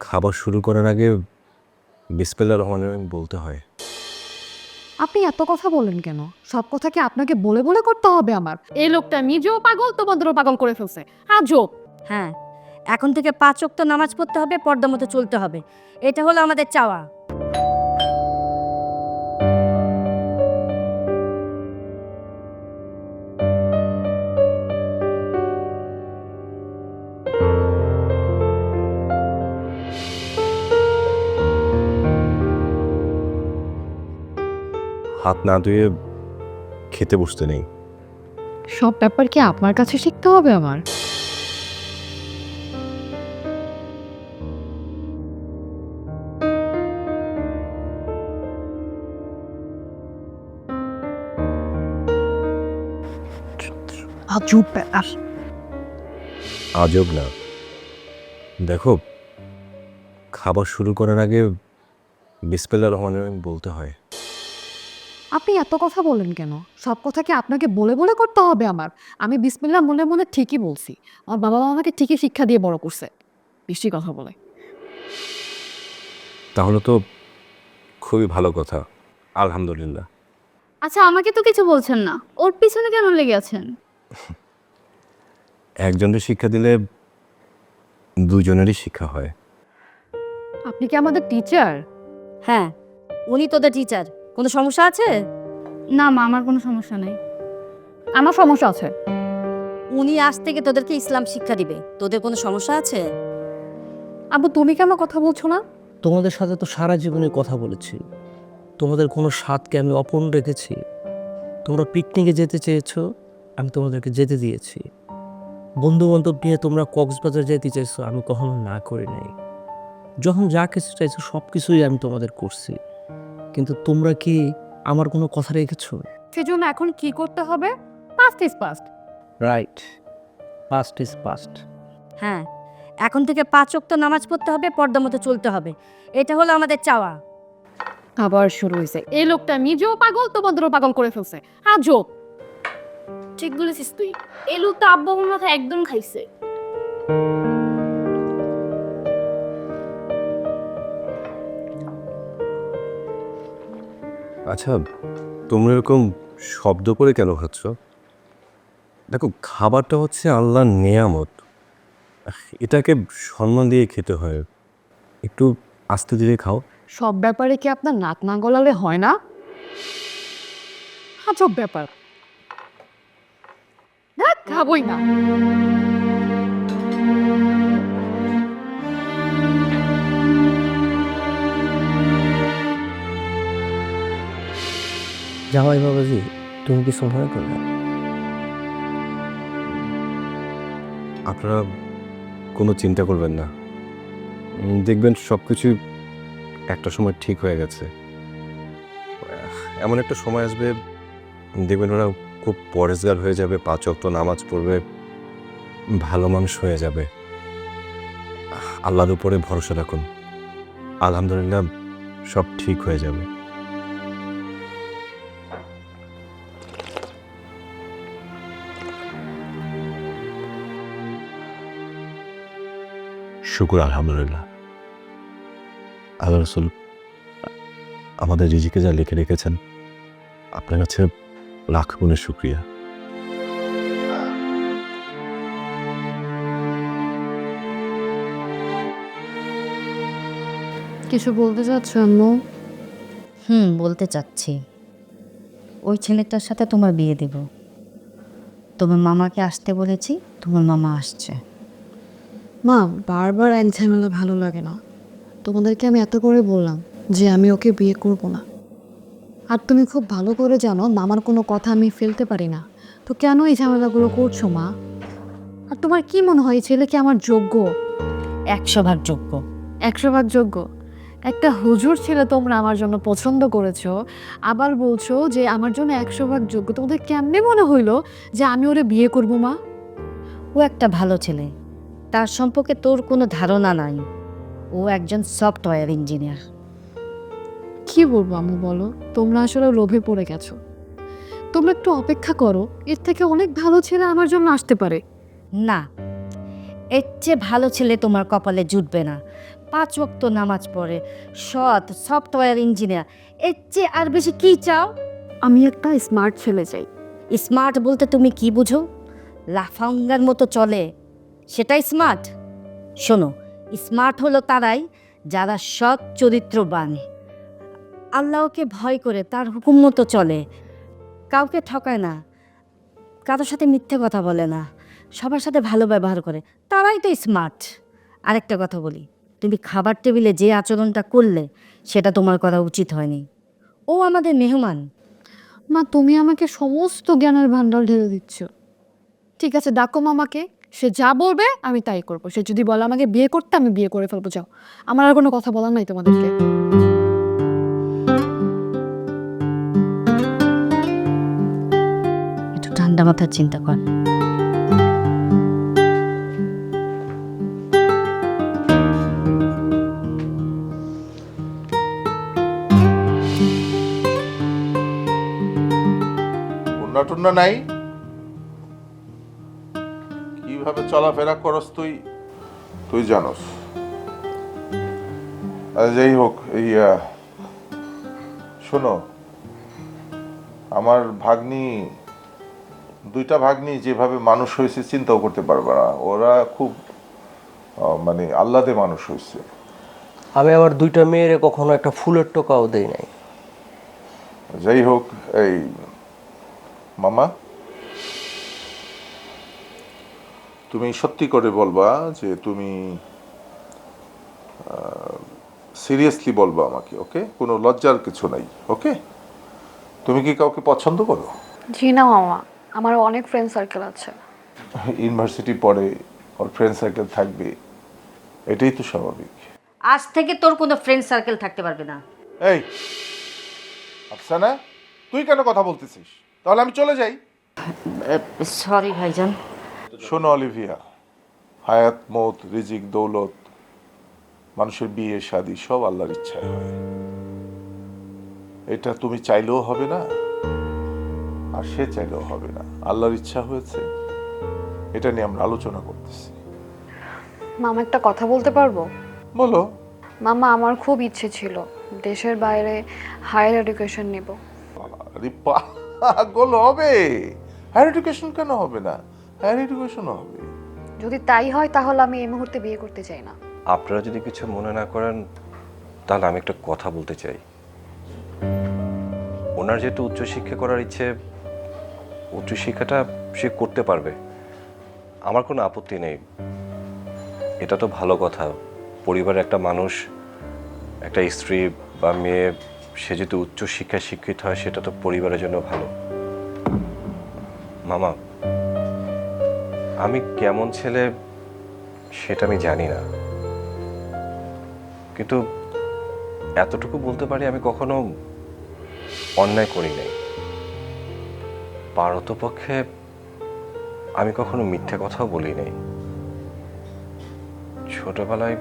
খাবার শুরু করার আগে বিসপেল্লা রহমান রহিম বলতে হয়। আপনি এত কথা বলেন কেন? সব কথা কি আপনাকে বলে বলে করতে হবে আমার? এই লোকটা নিজেও পাগল তোমাদেরও পাগল করে ফেলছে। আজব হ্যাঁ এখন থেকে পাঁচ ওয়াক্ত নামাজ পড়তে হবে পর্দা মতো চলতে হবে। এটা হলো আমাদের চাওয়া। হাত না ধুয়ে খেতে বসতে নেই। সব ব্যাপার কি আপনার কাছে শিখতে হবে আমার? আজব ব্যাপার। আজব না। দেখো খাবার শুরু করার আগে বিসপেল্লা রহমান রহিম বলতে হয়। আপনি এত কথা বলেন কেন? সব কথা কি আপনাকে বলে বলে করতে হবে আমার? আমি বিসমিল্লা মনে মনে ঠিকই বলছি। আমার বাবা মা আমাকে ঠিকই শিক্ষা দিয়ে বড় করছে। বেশি কথা বলে। তাহলে তো খুবই ভালো কথা। আলহামদুলিল্লাহ। আচ্ছা আমাকে তো কিছু বলছেন না। ওর পিছনে কেন লেগে আছেন? একজনের শিক্ষা দিলে দুজনেরই শিক্ষা হয়। আপনি কি আমাদের টিচার হ্যাঁ উনি তোদের টিচার কোনো সমস্যা আছে? না মা আমার কোনো সমস্যা নেই। আমার সমস্যা আছে। উনি আজ থেকে তোদেরকে ইসলাম শিক্ষা দিবে। তোদের কোনো সমস্যা আছে? আবু তুমি কেন কথা বলছো না? তোমাদের সাথে তো সারা জীবনে কথা বলেছি। তোমাদের কোনো স্বাদকে আমি অপূর্ণ রেখেছি। তোমরা পিকনিকে যেতে চেয়েছো আমি তোমাদেরকে যেতে দিয়েছি। বন্ধু বান্ধব নিয়ে তোমরা কক্সবাজার যেতে চাইছো আমি কখনো না করি নাই। যখন যা কিছু চাইছো সব কিছুই আমি তোমাদের করছি। কিন্তু তোমরা কি আমার কোনো কথা রেখেছো? সেজন্য এখন কি করতে হবে? Past is past right past is past হ্যাঁ এখন থেকে পাঁচ ওয়াক্ত নামাজ পড়তে হবে পর্দা মতো চলতে হবে। এটা হলো আমাদের চাওয়া। আবার শুরু হয়েছে এই লোকটা নিজেও পাগল তো তোমাদেরও পাগল করে ফেলছে। আজব ঠিক বলেছিস তুই। এই লোকটা আব্বা মাথা একদম খাইছে। আচ্ছা তোমরা এরকম শব্দ করে কেন খাচ্ছ? দেখো, খাবারটা হচ্ছে আল্লাহর নেয়ামত। এটাকে সম্মান দিয়ে খেতে হয়। একটু আস্তে ধীরে খাও। সব ব্যাপারে কি আপনার নাক না গলালে হয় না? আজব ব্যাপার। খাবোই না। জামাই বাবাজি তুমি কিছু মনে করবে আপনারা কোনো চিন্তা করবেন না। দেখবেন সব কিছু একটা সময় ঠিক হয়ে গেছে। এমন একটা সময় আসবে, দেখবেন ওরা খুব পরেজগার হয়ে যাবে, পাঁচ অক্ট নামাজ পড়বে, ভালো মানুষ হয়ে যাবে। আল্লাহর উপরে ভরসা রাখুন। আলহামদুলিল্লাহ সব ঠিক হয়ে যাবে। শুকুর আলহামদুলিল্লাহ। আল্লাহ রসুল আমাদের রিজিকে যা লিখে রেখেছেন আপনার কাছে লাখ গুণের শুক্রিয়া। কিছু বলতে চাচ্ছ আম্মু? হুম বলতে চাচ্ছি। ওই ছেলেটার সাথে তোমার বিয়ে দেব। তোমার মামাকে আসতে বলেছি তোমার মামা আসছে। মা বারবার এক ঝামেলা ভালো লাগে না। তোমাদেরকে আমি এত করে বললাম যে আমি ওকে বিয়ে করব না। আর তুমি খুব ভালো করে জানো মামার কোনো কথা আমি ফেলতে পারি না। তো কেন এই ঝামেলাগুলো করছ মা? আর তোমার কি মনে হয় ছেলে কি আমার যোগ্য? একশো ভাগ যোগ্য। একশো ভাগ যোগ্য? একটা হুজুর ছেলে তোমরা আমার জন্য পছন্দ করেছ আবার বলছো যে আমার জন্য একশো ভাগ যোগ্য। তোমাদের কেমনে মনে হইল যে আমি ওরে বিয়ে করব মা? ও একটা ভালো ছেলে। তার সম্পর্কে তোর কোনো ধারণা নাই। ও একজন সফটওয়্যার ইঞ্জিনিয়ার। কি বলব আমি বলো? তোমরা আসলে লোভে পড়ে গেছো। তোমরা একটু অপেক্ষা করো এর থেকে অনেক ভালো ছেলে আমার জন্য আসতে পারে। না এর চেয়ে ভালো ছেলে তোমার কপালে জুটবে না। পাঁচ ওয়াক্ত নামাজ পড়ে সৎ সফটওয়্যার ইঞ্জিনিয়ার। এর চেয়ে আর বেশি কি চাও? আমি একটা স্মার্ট ছেলে চাই। স্মার্ট বলতে তুমি কি বুঝো? লাফাঙ্গার মতো চলে। সেটাই স্মার্ট শোনো স্মার্ট হলো তারাই যারা সৎ চরিত্রবান। আল্লাহকে ভয় করে তার হুকুম মতো চলে। কাউকে ঠকায় না। কারোর সাথে মিথ্যে কথা বলে না। সবার সাথে ভালো ব্যবহার করে। তারাই তো স্মার্ট আরেকটা কথা বলি, তুমি খাবার টেবিলে যে আচরণটা করলে, সেটা তোমার করা উচিত হয়নি। ও আমাদের মেহমান। মা, তুমি আমাকে সমস্ত জ্ঞানের ভান্ডার ঢেলে দিচ্ছ। ঠিক আছে, ডাকো মামাকে। সে যা বলবে আমি তাই করব। সে যদি বলে আমাকে বিয়ে করতে আমি বিয়ে করে ফেলব যাও। আমার আর কোনো কথা বলার নাই তোমাদেরকে। একটু ঠান্ডা মাথার চিন্তা কর। টুন্না নাই? কীভাবে চলাফেরা করস তুই তুই জানস। আর যাই হোক এই আহ, শোনো আমার ভাগ্নি দুইটা ভাগ্নি যেভাবে মানুষ হয়েছে চিন্তাও করতে পারবে না। ওরা খুব মানে আহ্লাদে মানুষ হয়েছে। আমি আমার দুইটা মেয়েরে কখনো একটা ফুলের টোকাও দেই নাই। যাই হোক এই মামা তুমি সত্যি করে বলবা যে তুমি সিরিয়াসলি বলবা আমাকে ওকে কোনো লজ্জার কিছু নাই ওকে তুমি কি কাউকে পছন্দ করো? জি না মামা। আমার অনেক ফ্রেন্ড সার্কেল আছে। ইউনিভার্সিটি পড়ে ওর ফ্রেন্ড সার্কেল থাকবে এটাই তো স্বাভাবিক। আজ থেকে তোর কোনো ফ্রেন্ড সার্কেল থাকতে পারবে না। এই আফসানা তুই কেন কথা বলতেছিস? তাহলে আমি চলে যাই। সরি ভাইজান। শোনো অলিভিয়া। হায়াত মত রিজিক দৌলত মানুষের বিয়ে শাদী সব আল্লাহর ইচ্ছায় হয়। এটা তুমি চাইলেও হবে না আর সে চাইলেও হবে না। আল্লাহর ইচ্ছা হয়েছে এটা নিয়ে আমরা আলোচনা করতেছি। মামা একটা কথা বলতে পারব? বলো। মামা আমার খুব ইচ্ছে ছিল দেশের বাইরে হায়ার এডুকেশন নেব। আরে পাগল হবে। হায়ার এডুকেশন কেন হবে না? হায়ার এডুকেশন হবে। যদি তাই হয় তাহলে আমি এই মুহূর্তে বিয়ে করতে চাই না। আপনারা যদি কিছু মনে না করেন তাহলে আমি একটা কথা বলতে চাই। ওনার যেহেতু উচ্চশিক্ষা করার ইচ্ছে উচ্চশিক্ষাটা সে করতে পারবে। আমার কোনো আপত্তি নেই। এটা তো ভালো কথা। পরিবারের একটা মানুষ একটা স্ত্রী বা মেয়ে সে যদি উচ্চশিক্ষায় শিক্ষিত হয় সেটা তো পরিবারের জন্য ভালো। মামা আমি কেমন ছেলে সেটা আমি জানি না। কিন্তু এতটুকু বলতে পারি আমি কখনো অন্যায় করি নাই। পারতপক্ষে আমি কখনো মিথ্যে কথাও বলি নাই। ছোটবেলায়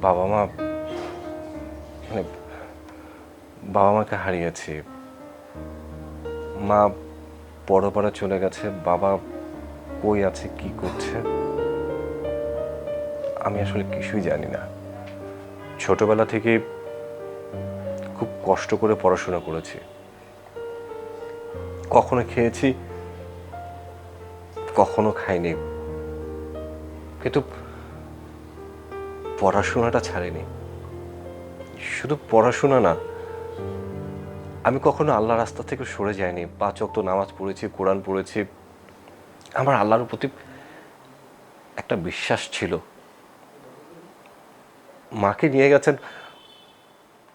বাবা মা মানে বাবা মাকে হারিয়েছি। মা পরপাড়া চলে গেছে, বাবা কই আছে, কি করছে? আমি আসলে কিছুই জানি না। ছোটবেলা থেকে খুব কষ্ট করে পড়াশোনা করেছি। কখনো খেয়েছি, কখনো খাইনি। কিন্তু পড়াশোনাটা ছাড়েনি। শুধু পড়াশোনা না আমি কখনো আল্লাহ রাস্তা থেকে সরে যাইনি। পাঁচ অক্ত নামাজ পড়েছি, কোরআন পড়েছি। আমার আল্লাহর প্রতি একটা বিশ্বাস ছিল। মাকে নিয়ে গেছেন।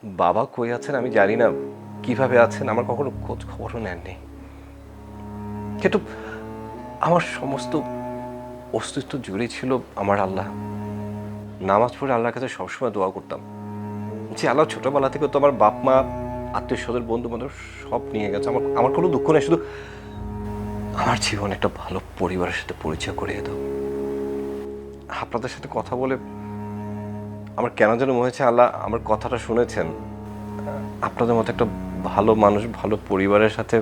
বাবা কই আছেন আমি জানি না। কীভাবে আছেন আমার কখনো খোঁজ খবরও নেননি। কিন্তু আমার সমস্ত অস্তিত্ব জুড়ে ছিল আমার আল্লাহ। নামাজ পড়ে আল্লাহর কাছে সবসময় দোয়া করতাম। যে আল্লাহ ছোটবেলা থেকে তো আমার বাপ মা আত্মীয় স্বজন বন্ধু বান্ধব সব নিয়ে গেছে। আমার আমার কোনো দুঃখ নেই, শুধু আমার জীবন একটা ভালো পরিবারের সাথে পরিচয় করিয়ে দাও। আপনাদের সাথে কথা বলে আমার কেন যেন মনে হচ্ছে আল্লাহ আমার কথাটা শুনেছেন। আপনাদের মতো একটা ভালো মানুষ, ভালো পরিবারের সাথে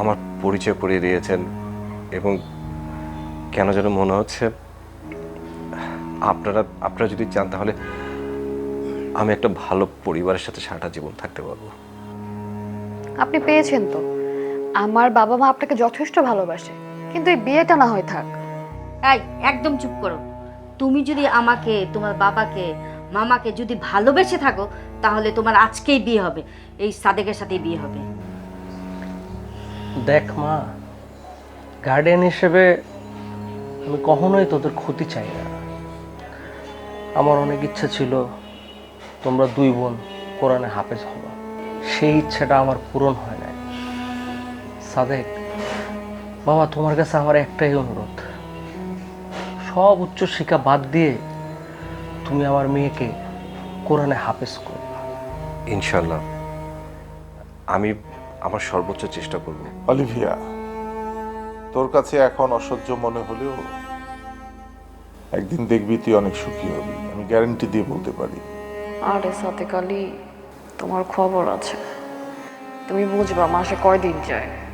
আমার পরিচয় করিয়ে দিয়েছেন এবং কেন যেন মনে হচ্ছে আপনারা আপনারা যদি চান তাহলে আমি একটা ভালো পরিবারের সাথে সারাটা জীবন থাকতে পারব। আপনি পেয়েছেন তো। আমার বাবা মা আপনাকে যথেষ্ট ভালোবাসে। কিন্তু এই বিয়েটা না হয় থাক। এই একদম চুপ করো। তুমি যদি আমাকে তোমার বাবাকে মামাকে যদি ভালোবেসে থাকো তাহলে তোমার আজকেই বিয়ে হবে। এই সাদেকের সাথেই বিয়ে হবে। দেখ মা গার্ডেন হিসেবে আমি কখনোই তোদের ক্ষতি চাই না। আমার অনেক ইচ্ছা ছিল তোমরা দুই বোন কোরআনে হাফেজ হব। সেই ইচ্ছাটা আমার পূরণ হয় নাই। সাদেক বাবা তোমার কাছে আমার একটাই অনুরোধ। সব উচ্চ শিক্ষা বাদ দিয়ে তুমি আমার মেয়েকে কোরআনে হাফেজ করো ইনশাল্লাহ আমি আমার সর্বোচ্চ চেষ্টা করব। অলিভিয়া তোর কাছে এখন অসহ্য মনে হলেও একদিন দেখবি তুই অনেক সুখী হবি। আমি গ্যারান্টি দিয়ে বলতে পারি। আরে সাথে কালি তোমার খবর আছে। তুমি বুঝবা মাসে কয়দিন যায়।